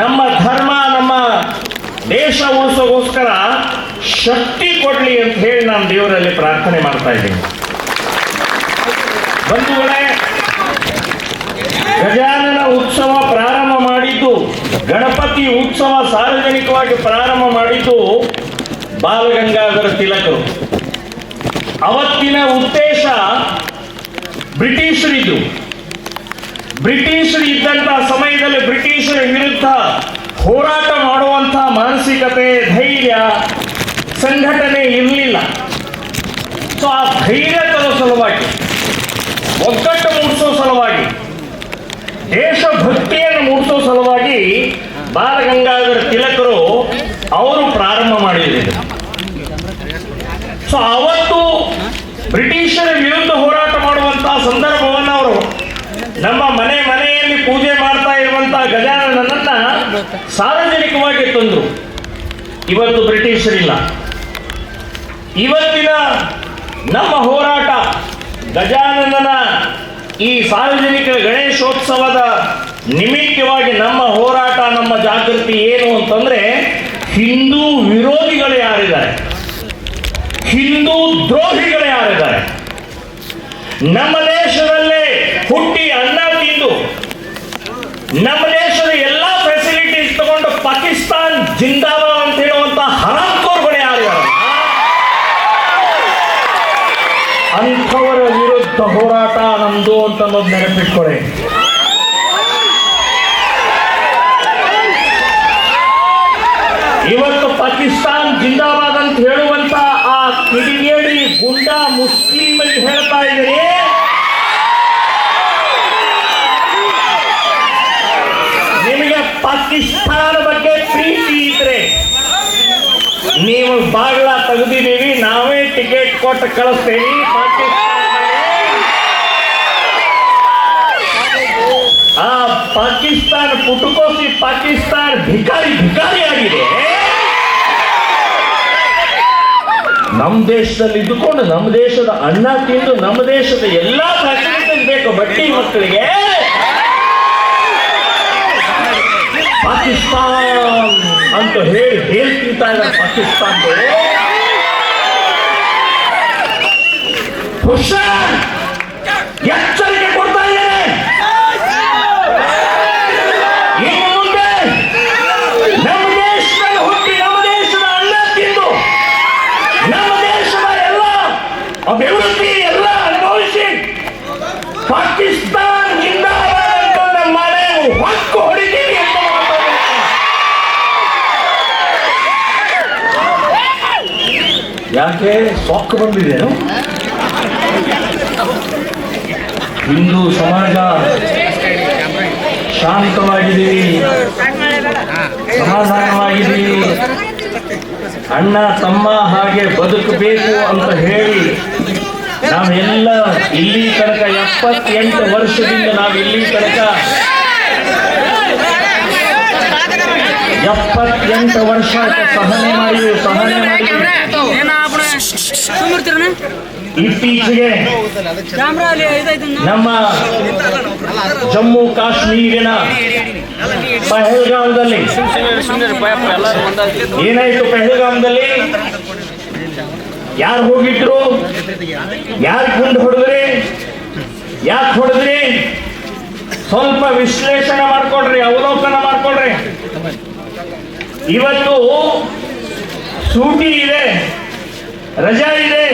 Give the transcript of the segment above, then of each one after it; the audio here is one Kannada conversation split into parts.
ನಮ್ಮ ಧರ್ಮ, ನಮ್ಮ ದೇಶ ಉಳಿಸೋಗೋಸ್ಕರ ಶಕ್ತಿ ಕೊಡ್ಲಿ ಅಂತ ಹೇಳಿ ನಾನು ದೇವರಲ್ಲಿ ಪ್ರಾರ್ಥನೆ ಮಾಡ್ತಾ ಇದ್ದೀನಿ. ಬಂಧುಗಳೇ, ಗಜಾನನ ಉತ್ಸವ ಪ್ರಾರಂಭ ಮಾಡಿದ್ದು, ಗಣಪತಿ ಉತ್ಸವ ಸಾರ್ವಜನಿಕವಾಗಿ ಪ್ರಾರಂಭ ಮಾಡಿದ್ದು ಬಾಲಗಂಗಾಧರ ತಿಲಕರು. ಅವತ್ತಿನ ಉದ್ದೇಶ ಬ್ರಿಟಿಷರಿದ್ದು. ಬ್ರಿಟಿಷರು ಇದ್ದಂತಹ ಸಮಯದಲ್ಲಿ ಬ್ರಿಟಿಷರ ವಿರುದ್ಧ ಹೋರಾಟ ಮಾಡುವಂತಹ ಮಾನಸಿಕತೆ, ಧೈರ್ಯ, ಸಂಘಟನೆ ಇರಲಿಲ್ಲ. ಸೊ ಆ ಧೈರ್ಯ ತರೋ ಸಲುವಾಗಿ, ಒಗ್ಗಟ್ಟು ಮೂಡಿಸೋ ಸಲುವಾಗಿ, ದೇಶಭಕ್ತಿಯನ್ನು ಮೂಡಿಸೋ ಸಲುವಾಗಿ ಬಾಲಗಂಗಾಧರ ತಿಲಕರು ಅವರು ಪ್ರಾರಂಭ ಮಾಡಿದ್ರು ಸೊ ಅವತ್ತು ಬ್ರಿಟಿಷರ ವಿರುದ್ಧ ಹೋರಾಟ ಮಾಡುವಂತಹ ಸಂದರ್ಭವನ್ನು ಅವರು ನಮ್ಮ ಮನೆ ಮನೆಯಲ್ಲಿ ಪೂಜೆ ಮಾಡ್ತಾ ಇರುವಂತಹ ಗಜಾನನನ್ನ ಸಾರ್ವಜನಿಕವಾಗಿ ತಂದರು. ಇವತ್ತು ಬ್ರಿಟಿಷರಿಲ್ಲ. ಇವತ್ತಿನ ನಮ್ಮ ಹೋರಾಟ ಗಜಾನನ ಈ ಸಾರ್ವಜನಿಕ ಗಣೇಶೋತ್ಸವದ ನಿಮಿತ್ತವಾಗಿ ನಮ್ಮ ಹೋರಾಟ, ನಮ್ಮ ಜಾಗೃತಿ ಏನು ಅಂತಂದ್ರೆ ಹಿಂದೂ ವಿರೋಧಿಗಳು ಯಾರಿದ್ದಾರೆ? ಹಿಂದೂ ದ್ರೋಹಿಗಳು ಯಾರಿದ್ದಾರೆ? ನಮ್ಮ ದೇಶದಲ್ಲೇ ಹುಟ್ಟಿ ಅನ್ನ ತಿಂದು, ನಮ್ಮ ತಗೊಂಡು ಜಿಂದಾಬಾದ್ ಅಂತ ಹೇಳುವಂತ ಹರಾಮ್ಕೋರ್ಗಳು ಯಾರು ಅಂಥವರ ವಿರುದ್ಧ ಹೋರಾಟ ನಮ್ದು ಅಂತ ಅನ್ನೋದು ನೆನಪಿಟ್ಕೊಳ್ಳಿ. ಇವತ್ತು ಪಾಕಿಸ್ತಾನ್ ಜಿಂದಾಬಾದ್ ಅಂತ ಹೇಳುವಂತ ಆ ಕಿಡಿಗೇಡಿ ಗುಂಡಾ ಮುಸ್ಲಿಮರಿಗೆ ಹೇಳ್ತಾ ಇದ್ದೀರಿ ನಿಮಗೆ ಪಾಕಿಸ್ತಾನ ಬಗ್ಗೆ ಪ್ರೀತಿ ಇದ್ರೆ ನೀವು ಬಾಗ್ಲ ತೆಗೆದಿದ್ದೀವಿ ನಾವೇ ಟಿಕೆಟ್ ಕೊಟ್ಟು ಕಳಿಸ್ತೀನಿ. ಆ, ಪಾಕಿಸ್ತಾನ ಪುಟುಕೋಸಿ ಪಾಕಿಸ್ತಾನ ಭಿಕಾರಿ ಭಿಕಾರಿ ಆಗಿದೆ. ನಮ್ಮ ದೇಶದಲ್ಲಿ ಇದ್ದುಕೊಂಡು ನಮ್ಮ ದೇಶದ ಅನ್ನ ತಿಂದು ನಮ್ಮ ದೇಶದ ಎಲ್ಲಾ ಫ್ಯಾಸಿಲಿಟೀಸ್ ಬೇಕು ಬಟ್ಟಿ ಮಕ್ಕಳಿಗೆ. ಪಾಕಿಸ್ತಾನ್ ಅಂತ ಹೇಳಿ ಹೇಳ್ತಿಂತ ಇದ್ದಾರೆ ಹುಷಾರ್ ಎಚ್ಚರಿಕೆ ಕೊಡ್ತಾ ಇದ್ದಾರೆ ಇನ್ನು ಮುಂದೆ ನಮ್ಮ ದೇಶದಲ್ಲಿ ಹುಟ್ಟಿ, ನಮ್ಮ ದೇಶದ ಅನ್ನ ತಿಂದು, ನಮ್ಮ ದೇಶದ ಎಲ್ಲ ಅಭಿವೃದ್ಧಿ ಎಲ್ಲ ಅನುಭವಿಸಿ ಪಾಕಿಸ್ತಾನ್ ಜಿಂದಾಬಾದ್ ಮನೆ ಹೊಕ್ಕು. ಯಾಕೆ? ಸೊಕ್ಕು ಬಂದಿದೆಯೇನು ಹಿಂದೂ ಸಮಾಜ ಶಾಂತವಾಗಿದ್ದೀವಿ ಸಮಾಧಾನವಾಗಿದ್ದೀವಿ ಅಣ್ಣ, ತಮ್ಮ ಹಾಗೆ ಬದುಕಬೇಕು ಅಂತ ಹೇಳಿ ನಾವೆಲ್ಲ ಇಲ್ಲಿ ತನಕ ಎಪ್ಪತ್ತೆಂಟು ವರ್ಷದಿಂದ ನಾವು ಇಲ್ಲಿ ತನಕ ಎಪ್ಪತ್ತೆಂಟು ವರ್ಷ ಸಹನೆ ಮಾಡಿ ಸಹನೆ ಮಾಡಿ ಇತ್ತೀಚೆಗೆ ನಮ್ಮ ಜಮ್ಮು ಕಾಶ್ಮೀರಿನ ಪಹಲ್ಗಾಮದಲ್ಲಿ ಏನಾಯ್ತು ಪಹಲ್ಗಾಮದಲ್ಲಿ? ಯಾರು ಹೋಗಿದ್ರು? ಯಾರು ಗುಂಡು ಹೊಡೆದ್ರಿ? ಯಾಕೆ ಹೊಡೆದ್ರಿ? ಸ್ವಲ್ಪ ವಿಶ್ಲೇಷಣೆ ಮಾಡ್ಕೊಡ್ರಿ ಅವಲೋಕನ ಮಾಡ್ಕೊಡ್ರಿ ಇವತ್ತು ಸೂಟಿ ಇದೆ, ರಜಾ ಇದೆ.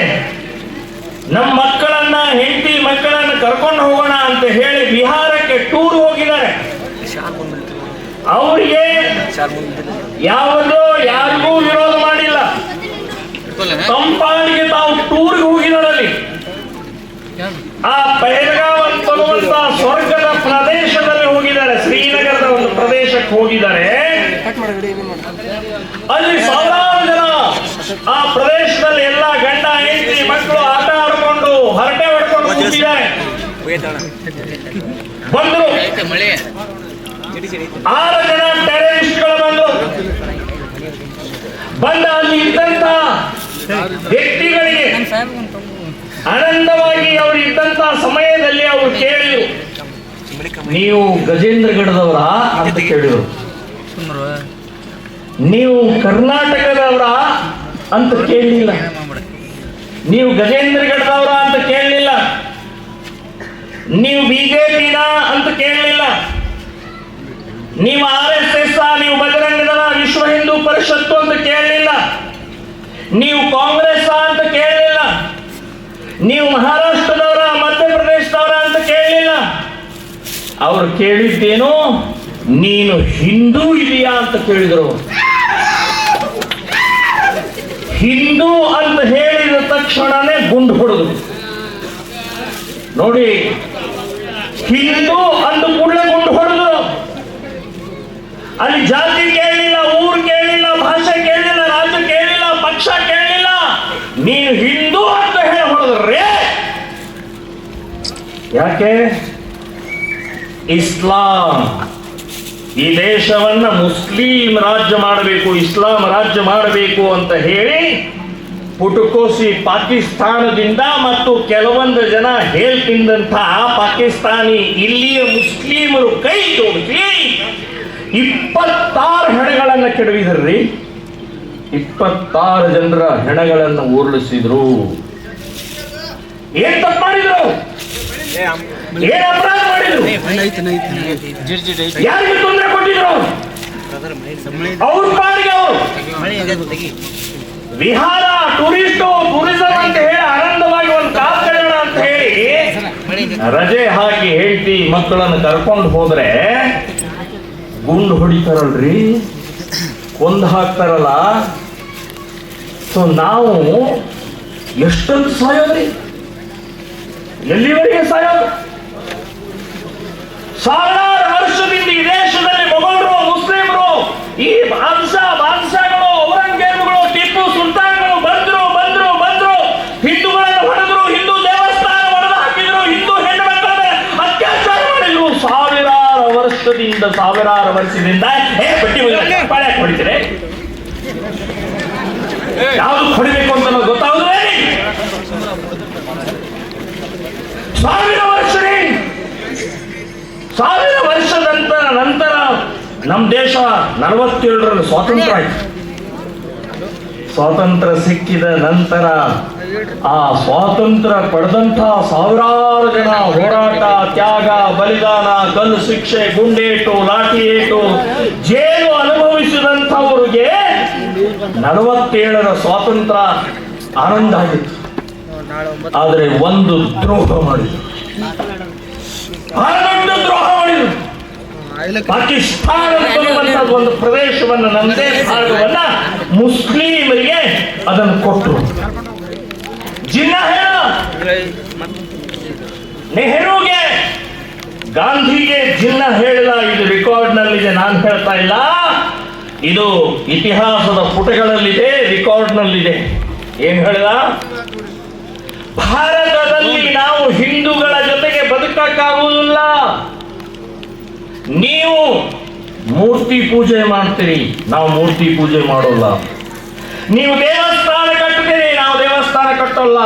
ನಮ್ಮ ಮಕ್ಕಳನ್ನ, ಹೆಂಡತಿ ಮಕ್ಕಳನ್ನ ಕರ್ಕೊಂಡು ಹೋಗೋಣ ಅಂತ ಹೇಳಿ ಬಿಹಾರಕ್ಕೆ ಟೂರ್ ಹೋಗಿದ್ದಾರೆ. ಅವರಿಗೆ ಯಾವುದೋ ಯಾರಿಗೂ ವಿರೋಧ ಮಾಡಿಲ್ಲ. ತಂಪಾಡಿಗೆ ತಾವು ಟೂರ್ಗೆ ಹೋಗಿದರಲ್ಲಿ ಆ ಪೆಹಲ್ಗಾವ್ ಅಂತ ಸ್ವರ್ಗದ ಪ್ರದೇಶದಲ್ಲಿ ಹೋಗಿದ್ದಾರೆ. ಶ್ರೀನಗರದ ಒಂದು ಪ್ರದೇಶಕ್ಕೆ ಹೋಗಿದ್ದಾರೆ. ಅಲ್ಲಿ ಸಾವಿರಾರು ಜನ ಆ ಪ್ರದೇಶದಲ್ಲಿ ಎಲ್ಲ ಗಂಡ, ಹೆಂಡತಿ, ಮಕ್ಕಳು ಆಟ ಹರಟೆ ಹೊಡ್ಕೊಂಡು ಕೂತಿದ್ದಾರೆ. ಬಂದ್ರು. ಆರು ಜನ ಟೆರರಿಸ್ಟ್ಗಳು ಬಂದ್ರು. ಬಂದ ಅಲ್ಲಿ ಇದ್ದಂತ ವ್ಯಕ್ತಿಗಳಿಗೆ ಆನಂದವಾಗಿ ಅವರು ಇದ್ದಂತ ಸಮಯದಲ್ಲಿ ಅವರು ಕೇಳಿದರು. ನೀವು ಗಜೇಂದ್ರಗಢದವರ ಅಂತ ಕೇಳಿದರು. ನೀವು ಕರ್ನಾಟಕದವರ ಅಂತ ಕೇಳಲಿಲ್ಲ ನೀವು ಗಜೇಂದ್ರಗಢದವರ ಅಂತ ಕೇಳಲಿಲ್ಲ. ನೀವು ಬಿಜೆಪಿನ ಅಂತ ಕೇಳಲಿಲ್ಲ. ನೀವು ಆರ್ ಎಸ್ ಎಸ್ ನೀವು ಬಜರಂಗದ ವಿಶ್ವ ಹಿಂದೂ ಪರಿಷತ್ತು ಅಂತ ಕೇಳಲಿಲ್ಲ. ನೀವು ಕಾಂಗ್ರೆಸ್ ಅಂತ ಕೇಳಲಿಲ್ಲ. ನೀವು ಮಹಾರಾಷ್ಟ್ರದವರ, ಮಧ್ಯಪ್ರದೇಶದವರ ಅಂತ ಕೇಳಲಿಲ್ಲ. ಅವರು ಕೇಳಿದ್ದೇನು, ನೀನು ಹಿಂದೂ ಇದೆಯಾ ಅಂತ ಕೇಳಿದರು. ಹಿಂದೂ ಅಂತ ಹೇಳಿದ ತಕ್ಷಣನೇ ಗುಂಡು ಹೊಡೆದು. ನೋಡಿ, ಹಿಂದೂ ಅಂದು ಕೂಡಲೇ ಗುಂಡು ಹೊಡೆದು. ಅಲ್ಲಿ ಜಾತಿ ಕೇಳಿಲ್ಲ, ಊರು ಕೇಳಿಲ್ಲ, ಭಾಷೆ ಕೇಳಿಲ್ಲ, ರಾಜ್ಯ ಕೇಳಿಲ್ಲ, ಪಕ್ಷ ಕೇಳಿಲ್ಲ. ನೀನು ಹಿಂದೂ ಅಂತ ಹೇಳಿ ಹೊಡೆದ್ರೆ. ಯಾಕೆ? ಇಸ್ಲಾಂ. ಈ ದೇಶವನ್ನ ಮುಸ್ಲಿಂ ರಾಜ್ಯ ಮಾಡಬೇಕು, ಇಸ್ಲಾಂ ರಾಜ್ಯ ಮಾಡಬೇಕು ಅಂತ ಹೇಳಿ ಪುಟುಕೋಸಿ ಪಾಕಿಸ್ತಾನದಿಂದ ಮತ್ತು ಕೆಲವೊಂದು ಜನ ಹೇಳ್ತಿದ್ದಂತಹ ಪಾಕಿಸ್ತಾನಿ ಇಲ್ಲಿಯ ಮುಸ್ಲಿಮರು ಕೈ ಜೋಡಿಸಿ ಇಪ್ಪತ್ತಾರು ಹೆಣಗಳನ್ನು ಕೆಡವಿದ್ರಿ. ಇಪ್ಪತ್ತಾರು ಜನರ ಹೆಣಗಳನ್ನು ಉರುಳಿಸಿದ್ರು. ಏನ್ ತಪ್ಪು ಮಾಡಿದ್ರು? ಏನ್ ಅಪರಾಧ ಮಾಡಿದ್ರು? ಯಾರಿಗೆ ತೊಂದರೆ ಕೊಟ್ಟಿದ್ರು? ಅವ್ರ ಪಾಡಿಗೆ ಅವರು. ವಿಹಾರ ಟೂರಿಸ್ಟ್ ಟೂರಿಸಂ ಅಂತ ಹೇಳಿ ಆನಂದವಾಗಿ ಒಂದು ಕಾಲ್ ಕಳೆಯೋಣ ಅಂತ ಹೇಳಿ ರಜೆ ಹಾಕಿ ಹೇಳ್ತಿ ಮಕ್ಕಳನ್ನು ಕರ್ಕೊಂಡು ಹೋದ್ರೆ ಗುಂಡು ಹೊಡಿತಾರಲ್ರಿ? ಕೊಂದು ಹಾಕ್ತಾರಲ್ಲ? ಸೊ ನಾವು ಎಷ್ಟೊಂದು ಸಾಯೋದ್ರಿ? ಎಲ್ಲಿವರೆಗೆ ಸಾಯೋದು? ಸಾವಿರಾರು ವರ್ಷದಿಂದ ಈ ದೇಶದಲ್ಲಿ ಮೊಘಲರು, ಮುಸ್ಲಿಮರು, ಈ ಬಾದ್ಶಾ ಮಾಂಸಗಳು, ಔರಂಗಜೇಬುಗಳು, ಟಿಪ್ಪು ಸುಲ್ತಾನ್ಗಳು ಬಂದ್ರು ಬಂದ್ರು ಬಂದ್ರು. ಹಿಂದೂಗಳನ್ನು ಹೊಡೆದ್ರು, ಹಿಂದೂ ದೇವಸ್ಥಾನ ಹೊಡೆದು ಹಾಕಿದ್ರು, ಹಿಂದೂ ಹೆಣ್ಣು ಮಕ್ಕಳ ಅತ್ಯಾಚಾರ ಮಾಡಿದ್ರು. ಸಾವಿರಾರು ವರ್ಷದಿಂದ ಸಾವಿರಾರು ವರ್ಷದಿಂದ. ಯಾವ್ದು ಹೊಡಿಬೇಕು ಅಂತ ನಮ್ಗೆ ಗೊತ್ತಾಗುದೇ ಸಾವಿರ ವರ್ಷ ರೀ ಸಾವಿರ ವರ್ಷದ ನಂತರ ನಂತರ ನಮ್ಮ ದೇಶ ನಲವತ್ತೇಳರಲ್ಲಿ ಸ್ವಾತಂತ್ರ್ಯ ಆಯ್ತು. ಸ್ವಾತಂತ್ರ್ಯ ಸಿಕ್ಕಿದ ನಂತರ ಆ ಸ್ವಾತಂತ್ರ್ಯ ಪಡೆದಂಥ ಸಾವಿರಾರು ಜನ ಹೋರಾಟ, ತ್ಯಾಗ, ಬಲಿದಾನ ಕಲ್ಲು ಶಿಕ್ಷೆ, ಗುಂಡೇಟು ಲಾಠಿ ಏಟು ಜೇನು ಅನುಭವಿಸಿದಂಥವ್ರಿಗೆ ನಲವತ್ತೇಳರ ಸ್ವಾತಂತ್ರ್ಯ ಆನಂದ ಆಗಿತ್ತು. ಆದರೆ ಒಂದು ದ್ರೋಹ ಮಾಡಿದ್ರು ಬಹಳ ದೊಡ್ಡ ದ್ರೋಹ ಮಾಡಿದ್ರು ಪಾಕಿಸ್ತಾನ ಅನ್ನುವಂಥದ್ದು ಒಂದು ಪ್ರದೇಶವನ್ನು ನಮ್ಮದೇ ಭಾಗವನ್ನ ಮುಸ್ಲಿಮರಿಗೆ ಅದನ್ನು ಕೊಟ್ಟರು ಜಿನ್ನ ಹೇಳ? ನೆಹರುಗೆ ಗಾಂಧಿಗೆ ಜಿನ್ನ ಹೇಳಿಲ್ಲ ಇದು ರೆಕಾರ್ಡ್ ನಲ್ಲಿದೆ ನಾನು ಹೇಳ್ತಾ ಇಲ್ಲ. ಇದು ಇತಿಹಾಸದ ಪುಟಗಳಲ್ಲಿದೆ ರೆಕಾರ್ಡ್ ನಲ್ಲಿದೆ ಏನ್ ಹೇಳಿದ? ಭಾರತದಲ್ಲಿ ನಾವು ಹಿಂದೂಗಳ ಜೊತೆಗೆ ಬದುಕಕ್ಕಾಗುವುದಿಲ್ಲ. ನೀವು ಮೂರ್ತಿ ಪೂಜೆ ಮಾಡ್ತೀರಿ, ನಾವು ಮೂರ್ತಿ ಪೂಜೆ ಮಾಡೋಲ್ಲ. ನೀವು ದೇವಸ್ಥಾನ ಕಟ್ಟುತ್ತೀರಿ, ನಾವು ದೇವಸ್ಥಾನ ಕಟ್ಟೋಲ್ಲ.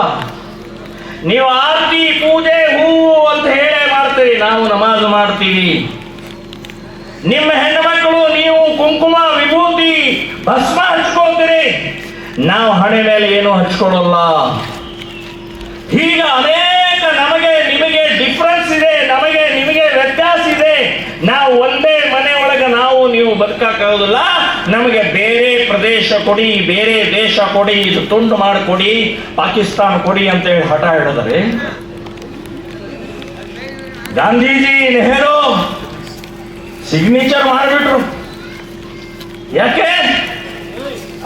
ನೀವು ಆರತಿ, ಪೂಜೆ ಹೂವು ಅಂತ ಹೇಳೇ ಮಾಡ್ತೀರಿ, ನಾವು ನಮಾಜ್ ಮಾಡ್ತೀವಿ. ನಿಮ್ಮ ಹೆಣ್ಣುಮಕ್ಕಳು, ನೀವು ಕುಂಕುಮ, ವಿಭೂತಿ, ಭಸ್ಮ ಹಚ್ಕೊಳ್ತೀರಿ. ನಾವು ಹಣೆ ಮೇಲೆ ಏನು ಹಚ್ಕೊಳ್ಳಲ್ಲ. ಹೀಗ ಅನೇಕ ನಮಗೆ ನಿಮಗೆ ಡಿಫ್ರೆನ್ಸ್ ಇದೆ ನಮಗೆ ನಿಮಗೆ ವ್ಯತ್ಯಾಸ ಇದೆ ನಾವು ಒಂದೇ ಮನೆ ಒಳಗೆ ನಾವು ನೀವು ಬದುಕಕ್ಕಾಗೋದಿಲ್ಲ ನಮಗೆ ಬೇರೆ ಪ್ರದೇಶ ಕೊಡಿ, ಬೇರೆ ದೇಶ ಕೊಡಿ, ಇದು ತುಂಡು ಮಾಡಿಕೊಡಿ ಪಾಕಿಸ್ತಾನ ಕೊಡಿ ಅಂತ ಹೇಳಿ ಹಠ ಹಿಡಿದರೆ ಗಾಂಧೀಜಿ, ನೆಹರು ಸಿಗ್ನೇಚರ್ ಮಾಡಿಬಿಟ್ರು. ಯಾಕೆ?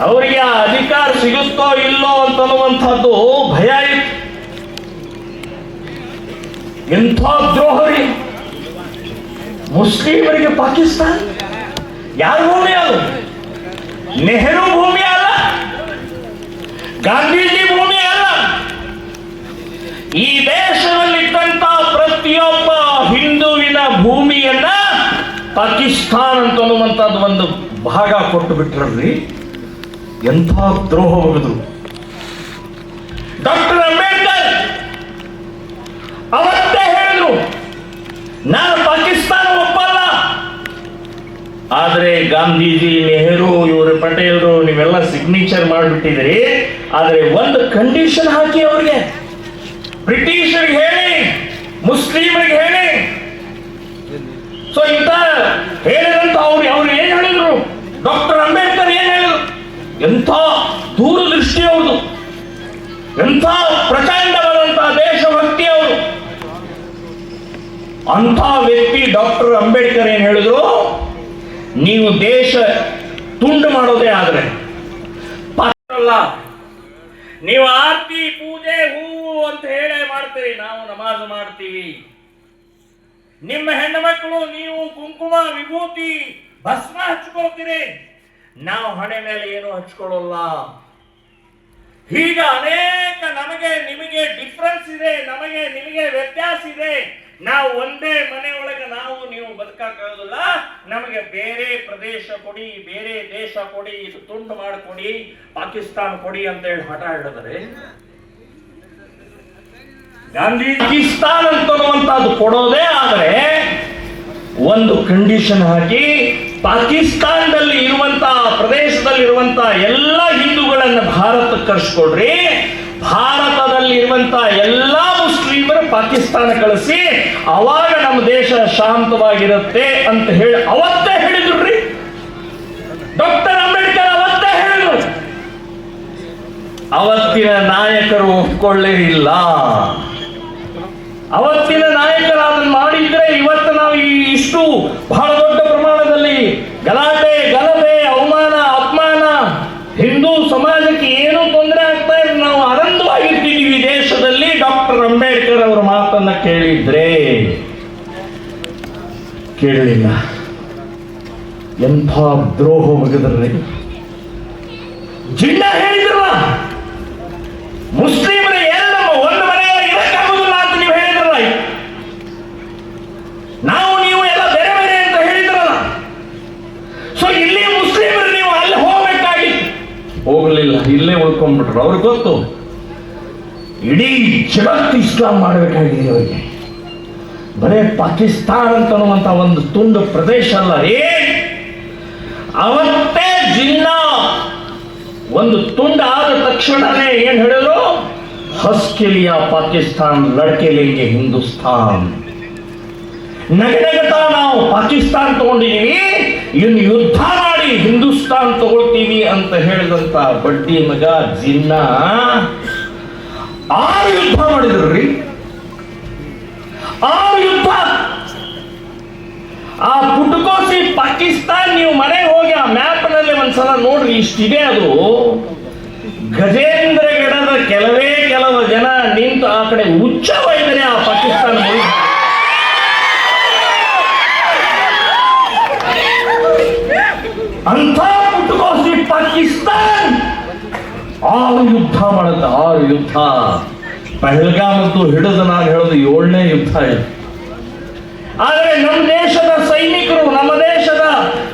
ಅವರಿಗೆ ಆ ಅಧಿಕಾರ ಸಿಗುತ್ತೋ ಇಲ್ಲೋ ಅಂತನ್ನುವಂಥದ್ದು ಭಯ ಇತ್ತು. ಎಂಥ ದ್ರೋಹರಿ. ಮುಸ್ಲಿಮರಿಗೆ ಪಾಕಿಸ್ತಾನ? ಯಾರ ಭೂಮಿ ಅದು? ನೆಹರು ಭೂಮಿ ಅಲ್ಲ? ಗಾಂಧೀಜಿ ಭೂಮಿ ಅಲ್ಲ? ಈ ದೇಶದಲ್ಲಿದ್ದಂತ ಪ್ರತಿಯೊಬ್ಬ ಹಿಂದುವಿನ ಭೂಮಿಯನ್ನ ಪಾಕಿಸ್ತಾನ್ ಅಂತ ಅನ್ನುವಂಥದ್ದು ಒಂದು ಭಾಗ ಕೊಟ್ಟು ಬಿಟ್ರಲ್ರಿ ಎಂಥ ದ್ರೋಹ ಹೋಗುದು ಡಾಕ್ಟರ್ ಅಂಬೇಡ್ಕರ್ ಅವತ್ತೇ ಹೇಳಿದ್ರು, ನಾನು ಪಾಕಿಸ್ತಾನ ಆದ್ರೆ ಗಾಂಧೀಜಿ, ನೆಹರು, ಇವರು ಪಟೇಲ್ರು ನೀವೆಲ್ಲ ಸಿಗ್ನೇಚರ್ ಮಾಡಿಬಿಟ್ಟಿದ್ರಿ ಆದರೆ ಒಂದು ಕಂಡೀಷನ್ ಹಾಕಿ ಅವ್ರಿಗೆ. ಬ್ರಿಟಿಷರಿಗೆ ಹೇಳಿ, ಮುಸ್ಲಿಮರಿಗೆ ಹೇಳಿ. ಸೊ ಇಂಥ ಹೇಳಿದಂತ ಅವ್ರು ಅವ್ರು ಏನ್ ಹೇಳಿದ್ರು? ಡಾಕ್ಟರ್ ಅಂಬೇಡ್ಕರ್ ಏನ್ ಹೇಳಿದ್ರು? ಎಂಥ ದೂರದೃಷ್ಟಿ ಅವರು ಎಂಥ ಪ್ರಚಂಡವಾದಂತಹ ದೇಶಭಕ್ತಿ ಅವರು ಅಂಥ ವ್ಯಕ್ತಿ ಡಾಕ್ಟರ್ ಅಂಬೇಡ್ಕರ್ ಏನ್ ಹೇಳಿದ್ರು? ನೀವು ದೇಶ ತುಂಡು ಮಾಡೋದೇ ಆದರೆ ಪಾತ್ರಲ್ಲ ನೀವು ಆರತಿ, ಪೂಜೆ, ಹೂವು ಅಂತ ಹೇಳೇ ಮಾಡ್ತೀರಿ. ನಾವು ನಮಾಜ್ ಮಾಡ್ತೀವಿ. ನಿಮ್ಮ ಹೆಣ್ಣು ಮಕ್ಕಳು ನೀವು ಕುಂಕುಮ, ವಿಭೂತಿ, ಭಸ್ಮ ಹಚ್ಕೊಳ್ತೀರಿ. ನಾವು ಹಣೆ ಮೇಲೆ ಏನು ಹಚ್ಕೊಳ್ಳಲ್ಲ. ಹೀಗ ಅನೇಕ ನಮಗೆ ನಿಮಗೆ ಡಿಫ್ರೆನ್ಸ್ ಇದೆ, ನಮಗೆ ನಿಮಗೆ ವ್ಯತ್ಯಾಸ ಇದೆ. ನಾವು ಒಂದೇ ಮನೆಯೊಳಗೆ ನಾವು, ನೀವು ಬದುಕಾಗೋದಿಲ್ಲ ನಮಗೆ ಬೇರೆ ಪ್ರದೇಶ ಕೊಡಿ, ಬೇರೆ ದೇಶ ಕೊಡಿ, ಇದು ತುಂಡು ಮಾಡಿಕೊಡಿ ಪಾಕಿಸ್ತಾನ ಕೊಡಿ ಅಂತ ಹೇಳಿ ಹಠ ಹಿಡಿದರೆ ಗಾಂಧೀಜಿಸ್ತಾನ್ ಅಂತನ್ನುವಂಥದ್ದು ಕೊಡೋದೇ ಆದರೆ ಒಂದು ಕಂಡೀಷನ್ ಹಾಕಿ ಪಾಕಿಸ್ತಾನದಲ್ಲಿ ಇರುವಂತಹ ಪ್ರದೇಶದಲ್ಲಿ ಇರುವಂತಹ ಎಲ್ಲ ಹಿಂದೂಗಳನ್ನು ಭಾರತಕ್ಕೆ ಕರ್ಸ್ಕೊಡ್ರಿ. ಭಾರತದಲ್ಲಿ ಇರುವಂತಹ ಎಲ್ಲ ಮುಸ್ಲಿಮರು ಪಾಕಿಸ್ತಾನ ಕಳಿಸಿ, ಅವಾಗ ನಮ್ಮ ದೇಶ ಶಾಂತವಾಗಿರುತ್ತೆ ಅಂತ ಹೇಳಿ ಅವತ್ತೇ ಹೇಳಿದ್ರು ಡಾಕ್ಟರ್ ಅಂಬೇಡ್ಕರ್ ಅವತ್ತೇ ಹೇಳಿದ್ರು. ಅವತ್ತಿನ ನಾಯಕರು ಒಪ್ಕೊಳ್ಳೇ ಇಲ್ಲ ಅವತ್ತಿನ ನಾಯಕರು ಅದನ್ನ ಮಾಡಿದ್ರೆ ಇವತ್ತು ನಾವು ಈ ಇಷ್ಟು ಬಹಳ ದೊಡ್ಡ ಪ್ರಮಾಣದಲ್ಲಿ ಗಲಾಟೆ, ಗಲಭೆ, ಅವಮಾನ ಅಪಮಾನ ಹಿಂದೂ ಸಮಾಜಕ್ಕೆ ಏನೂ ತೊಂದರೆ ಆಗ್ತಾ ಇಲ್ಲ ನಾವು ಆನಂದವಾಗಿರ್ತಿದ್ದೀವಿ ಈ ದೇಶದಲ್ಲಿ ಡಾಕ್ಟರ್ ಅಂಬೇಡ್ಕರ್ ಅವರ ಮಾತನ್ನ ಕೇಳಿದ್ರೆ ಕೇಳಲಿಲ್ಲ. ಎಂಥ ದ್ರೋಹ ಮುಗಿದ್ರೆ ಜಿಂಡ ಹೇಳಿದ್ರಲ್ಲ? ಮುಸ್ಲಿಮರ ಎಲ್ಲ ಒಂದು ಮನೆಯಲ್ಲಿ ಅಂತ ನೀವು ಹೇಳಿದ್ರಲ್ಲ? ನಾವು ನೀವು ಎಲ್ಲ ಬೇರೆ ಬೇರೆ ಅಂತ ಹೇಳಿದ್ರಲ್ಲ? ಸೊ ಇಲ್ಲಿ ಮುಸ್ಲಿಮರು ನೀವು ಅಲ್ಲಿ ಹೋಗ್ಬೇಕಾಗಿ. ಹೋಗಲಿಲ್ಲ, ಇಲ್ಲೇ ಉಳ್ಕೊಂಡ್ಬಿಟ್ರು. ಅವ್ರಿಗೆ ಗೊತ್ತು. ಜಗತ್ತು ಇಸ್ಲಾಂ ಮಾಡಬೇಕಾಗಿದೆ ಅವರಿಗೆ. ಬರೇ ಪಾಕಿಸ್ತಾನ ಅಂತನ್ನುವಂತ ಒಂದು ತುಂಡು ಪ್ರದೇಶ ಅಲ್ಲ ರೀ. ಅವತ್ತೇ ಜಿನ್ನಾ ಒಂದು ತುಂಡ ಆದ ತಕ್ಷಣನೇ ಏನ್ ಹೇಳಿದ್ರು? ಹಸ್ಕೆಲಿಯಾ ಪಾಕಿಸ್ತಾನ್, ಲಡ್ಕೆಲಿಗೆ ಹಿಂದೂಸ್ತಾನ್. ನಗನಗತ ನಾವು ಪಾಕಿಸ್ತಾನ್ ತಗೊಂಡಿದ್ದೀವಿ ಇನ್ನು ಯುದ್ಧ ಮಾಡಿ ಹಿಂದೂಸ್ತಾನ್ ತಗೊಳ್ತೀವಿ ಅಂತ ಹೇಳಿದಂತ ಬಡ್ಡಿ ಮಗ ಜಿನ್ನ ಆರು ಯುದ್ಧ ಮಾಡಿದ್ರಿ ಆರು ಯುದ್ಧ. ಆ ಪುಟ್ಟುಕೋಸಿ ಪಾಕಿಸ್ತಾನ್, ನೀವು ಮನೆಗೆ ಹೋಗಿ ಆ ಮ್ಯಾಪ್ನಲ್ಲಿ ಒಂದ್ಸಲ ನೋಡ್ರಿ, ಇಷ್ಟಿದೆ ಅದು. ಗಜೇಂದ್ರ ಗಿಡದ ಕೆಲವೇ ಕೆಲವು ಜನ ನಿಂತು ಆ ಕಡೆ ಉಚ್ಚವಾಗಿದ್ದಾರೆ ಆ ಪಾಕಿಸ್ತಾನ ಅಂತ ಪುಟಕೋಸಿ ಪಾಕಿಸ್ತಾನ್. ಆರು ಯುದ್ಧ ಮಾಡುತ್ತೆ, ಆರು ಯುದ್ಧ. ಪಹಲ್ಗಾಮದ್ದು ಹಿಡಿದು ನಾನು ಹೇಳೋದು ಏಳನೇ ಯುದ್ಧ ಇದೆ. ಆದರೆ ನಮ್ಮ ದೇಶದ ಸೈನಿಕರು, ನಮ್ಮ ದೇಶದ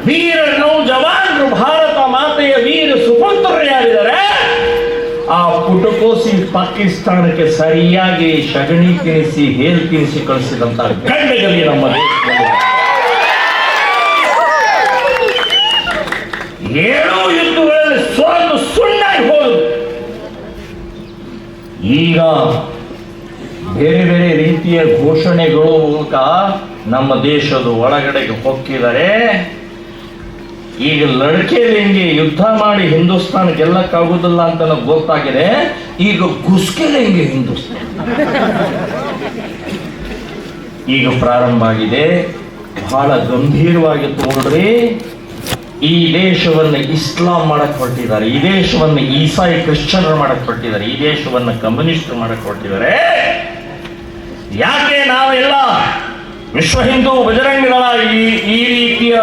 ವೀರ, ನೌ ಜವಾನರು, ಭಾರತ ಮಾತೆಯ ವೀರ ಸುಪುತ್ರರು ಯಾರಿದ್ದಾರೆ? ಆ ಪುಟಕೋಸಿ ಪಾಕಿಸ್ತಾನಕ್ಕೆ ಸರಿಯಾಗಿ ಶಗಣಿ ತಿನಿಸಿ, ಹೇಲ್ ತಿನಿಸಿ ಕಳಿಸಿದಂತ ಗಂಡಗಲಿ ನಮ್ಮ ದೇಶದಲ್ಲಿ. ಏಳು ಯುದ್ಧಗಳಲ್ಲಿ ಈಗ ಬೇರೆ ಬೇರೆ ರೀತಿಯ ಘೋಷಣೆಗಳು ಮೂಲಕ ನಮ್ಮ ದೇಶದ ಒಳಗಡೆಗೆ ಹೊಕ್ಕಿದರೆ, ಈಗ ಲಡ್ಕೆಲೆಂಗೆ ಯುದ್ಧ ಮಾಡಿ ಹಿಂದೂಸ್ತಾನ ಗೆಲ್ಲಕ್ಕಾಗುದಿಲ್ಲ ಅಂತ ಗೊತ್ತಾಗಿದೆ, ಈಗ ಗುಸ್ಕೆಲಿಂಗಿ ಹಿಂದೂಸ್ತಾನ. ಈಗ ಪ್ರಾರಂಭ ಆಗಿದೆ. ಬಹಳ ಗಂಭೀರವಾಗಿ ತಗೊಂಡ್ರಿ. ಈ ದೇಶವನ್ನು ಇಸ್ಲಾಂ ಮಾಡಕ್ ಹೊರಟಿದ್ದಾರೆ, ಈ ದೇಶವನ್ನು ಈಸಾಯಿ ಕ್ರಿಶ್ಚಿಯನ್ ಮಾಡಕ್ ಹೊರಟಿದ್ದಾರೆ, ಈ ದೇಶವನ್ನು ಕಮ್ಯುನಿಸ್ಟ್ ಮಾಡಕ್ ಹೊರಟಿದ್ದಾರೆ. ಯಾಕೆ ನಾವೆಲ್ಲ ವಿಶ್ವ ಹಿಂದೂ ಬಜರಂಗಗಳ ಈ ಈ ರೀತಿಯ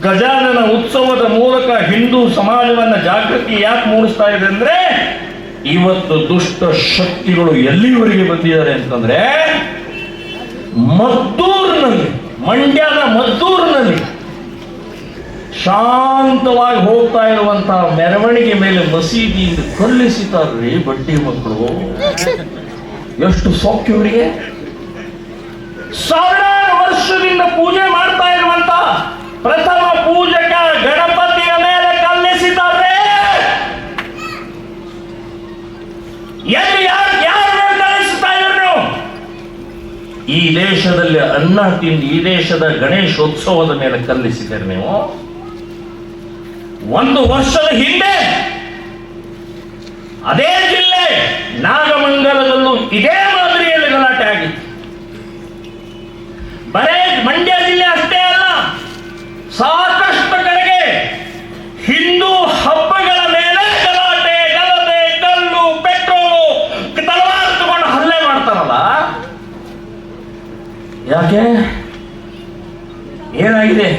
ಗಜಾನನ ಉತ್ಸವದ ಮೂಲಕ ಹಿಂದೂ ಸಮಾಜವನ್ನ ಜಾಗೃತಿ ಯಾಕೆ ಮೂಡಿಸ್ತಾ ಇದೆ ಅಂದ್ರೆ, ಇವತ್ತು ದುಷ್ಟ ಶಕ್ತಿಗಳು ಎಲ್ಲಿವರೆಗೆ ಬಂದಿದ್ದಾರೆ ಅಂತಂದ್ರೆ, ಮದ್ದೂರಿನಲ್ಲಿ, ಮಂಡ್ಯದ ಮದ್ದೂರಿನಲ್ಲಿ. ಶಾಂತವಾಗಿ ಹೋಗ್ತಾ ಇರುವಂತಹ ಮೆರವಣಿಗೆ ಮೇಲೆ ಮಸೀದಿಯಿಂದ ಕೊಲ್ಲಿಸಿತಾರ್ರಿ ಬಡ್ಡಿ ಮಕ್ಕಳು. ಎಷ್ಟು ಸೌಖ್ಯ ಇವರಿಗೆ ಸಾವಿರಾರು ವರ್ಷದಿಂದ ಪೂಜೆ ಮಾಡ್ತಾ ಇರುವಂತ ಪ್ರಥಮ ಪೂಜಕ ಗಣಪತಿಯ ಮೇಲೆ ಕಲ್ಲಿಸಿದ್ದಾರೆ ಎಲ್ಲಿ ಯಾರು ಯಾರು ಮೇಲೆ ಕಲಿಸ್ತಾ ಇದ್ರು? ಈ ದೇಶದಲ್ಲಿ ಅನ್ನ ತಿಂದು ಈ ದೇಶದ ಗಣೇಶೋತ್ಸವದ ಮೇಲೆ ಕಲ್ಲಿಸಿದ್ದೀರಿ ನೀವು. ಒಂದು ವರ್ಷದ ಹಿಂದೆ ಅದೇ ಜಿಲ್ಲೆ ನಾಗಮಂಗಲದಲ್ಲೂ ಇದೇ ಮಾದರಿಯಲ್ಲಿ ಗಲಾಟೆ ಆಗಿತ್ತು. ಬರೇ ಮಂಡ್ಯ ಜಿಲ್ಲೆ ಅಷ್ಟೇ ಅಲ್ಲ, ಸಾಕಷ್ಟು ಕಡೆಗೆ ಹಿಂದೂ ಹಬ್ಬಗಳ ಮೇಲೆ ಗಲಾಟೆ ಗಲಭೆ ಕಲ್ಲು, ಪೆಟ್ರೋಲು ತಲವಾರು ತಗೊಂಡು ಹಲ್ಲೆ ಮಾಡ್ತಾರಲ್ಲ? ಯಾಕೆ? ಏನಾಗಿದೆ?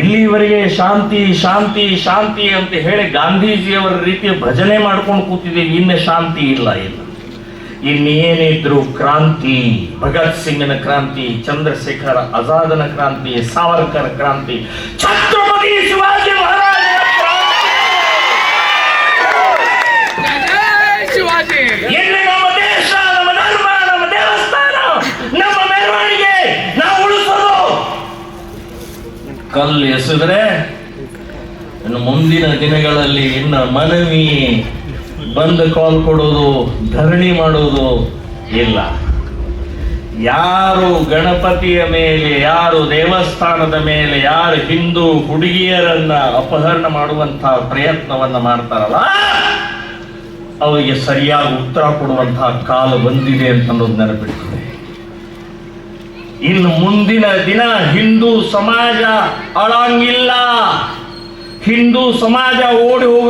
ಇಲ್ಲಿವರೆಗೆ ಶಾಂತಿ ಶಾಂತಿ ಶಾಂತಿ ಅಂತ ಹೇಳಿ ಗಾಂಧೀಜಿಯವರ ರೀತಿಯ ಭಜನೆ ಮಾಡ್ಕೊಂಡು ಕೂತಿದ್ದೀವಿ. ಇನ್ನು ಶಾಂತಿ ಇಲ್ಲ ಇಲ್ಲ. ಇನ್ನೇನಿದ್ರು ಕ್ರಾಂತಿ, ಭಗತ್ ಸಿಂಗ್ನ ಕ್ರಾಂತಿ, ಚಂದ್ರಶೇಖರ ಆಜಾದನ ಕ್ರಾಂತಿ, ಸಾವರ್ಕರ್ ಕ್ರಾಂತಿ, ಛತ್ರಪತಿ ಶಿವಾಜಿ ಮಹಾರಾಜನ ಕ್ರಾಂತಿ ಜೈ ಶಿವಾಜಿ ಎಲ್ಲಿ ನಮ್ಮ ದೇಶ ನಮ್ಮ ಧರ್ಮ ನಮ್ಮ ದೇವಸ್ಥಾನ ನಮ್ಮ ಮೆರವಣಿಗೆ ನಾವು ಉಳಿಸೋದು ಕಲ್ಲು ಎಸೆದ್ರೆ ಇನ್ನು ಮುಂದಿನ ದಿನಗಳಲ್ಲಿ ಇನ್ನು ಮನವಿ ಬಂದು ಕಾಲ್ ಕೊಡೋದು, ಧರಣಿ ಮಾಡೋದು ಇಲ್ಲ. ಯಾರು ಗಣಪತಿಯ ಮೇಲೆ, ಯಾರು ದೇವಸ್ಥಾನದ ಮೇಲೆ, ಯಾರು ಹಿಂದೂ ಹುಡುಗಿಯರನ್ನ ಅಪಹರಣ ಮಾಡುವಂತಹ ಪ್ರಯತ್ನವನ್ನ ಮಾಡ್ತಾರಲ್ಲ, ಅವರಿಗೆ ಸರಿಯಾಗಿ ಉತ್ತರ ಕೊಡುವಂತಹ ಕಾಲ ಬಂದಿದೆ ಅಂತ ಅನ್ನೋದು ನೆನಪಿಡ್ತದೆ ಇನ್ನು ಮುಂದಿನ ದಿನ ಹಿಂದೂ ಸಮಾಜ ಅಳಂಗಿಲ್ಲ. ಹಿಂದೂ ಸಮಾಜ ಓಡಿ ಹೋಗ